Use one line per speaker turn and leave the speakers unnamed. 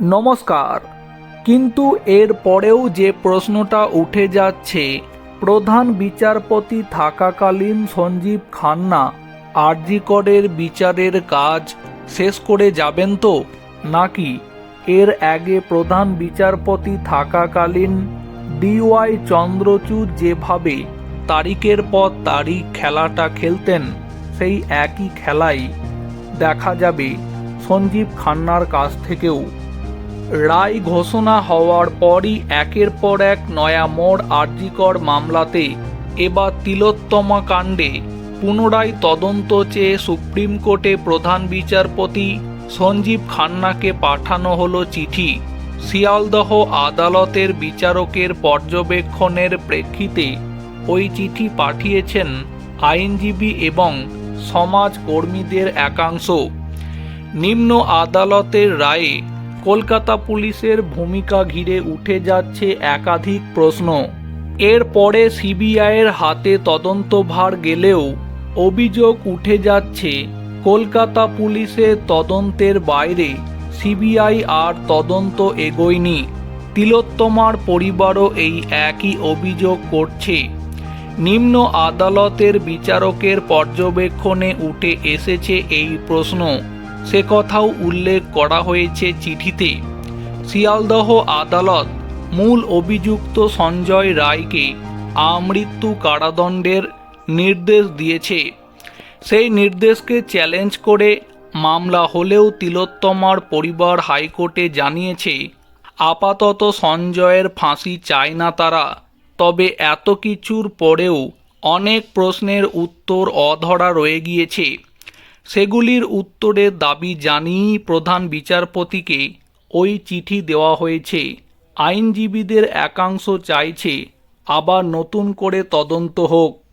নমস্কার। কিন্তু এর পরেও যে প্রশ্নটা উঠে যাচ্ছে, প্রধান বিচারপতি থাকাকালীন সঞ্জীব খান্না আরজিকরের বিচারের কাজ শেষ করে যাবেন তো? নাকি এর আগে প্রধান বিচারপতি থাকাকালীন ডিওয়াই চন্দ্রচূড় যেভাবে তারিখের পর তারিখ খেলাটা খেলতেন, সেই একই খেলাই দেখা যাবে সঞ্জীব খান্নার কাছ থেকেও। রায় ঘোষণা হওয়ার পরই একের পর এক নয়া মোড় আরজিকর মামলাতে এবার তিলোত্তমা কাণ্ডে পুনরায় তদন্ত চেয়ে সুপ্রিম কোর্টে প্রধান বিচারপতি সঞ্জীব খান্নাকে পাঠানো হলো চিঠি। শিয়ালদহ আদালতের বিচারকের পর্যবেক্ষণের প্রেক্ষিতে ওই চিঠি পাঠিয়েছেন আইনজীবী এবং সমাজ কর্মীদের একাংশ। নিম্ন আদালতের রায়ে কলকাতা পুলিশের ভূমিকা ঘিরে উঠে যাচ্ছে একাধিক প্রশ্ন। এরপরে সিবিআইয়ের হাতে তদন্তভার গেলেও অভিযোগ উঠে যাচ্ছে, কলকাতা পুলিশের তদন্তের বাইরে সিবিআই আর তদন্ত এগোয়নি। তিলোত্তমার পরিবারও এই একই অভিযোগ করছে। নিম্ন আদালতের বিচারকের পর্যবেক্ষণে উঠে এসেছে এই প্রশ্ন। সে কথাও উল্লেখ করা হয়েছে চিঠিতে। শিয়ালদহ আদালত মূল অভিযুক্ত সঞ্জয় রায়কে আমৃত্যু কারাদণ্ডের নির্দেশ দিয়েছে। সেই নির্দেশকে চ্যালেঞ্জ করে মামলা হলেও তিলোত্তমার পরিবার হাইকোর্টে জানিয়েছে, আপাতত সঞ্জয়ের ফাঁসি চায় না তারা। তবে এত কিছুর পরেও অনেক প্রশ্নের উত্তর অধরা রয়ে গিয়েছে। সেগুলির উত্তরের দাবি জানিয়েই প্রধান বিচারপতিকে ওই চিঠি দেওয়া হয়েছে। আইনজীবীদের একাংশ চাইছে আবার নতুন করে তদন্ত হোক।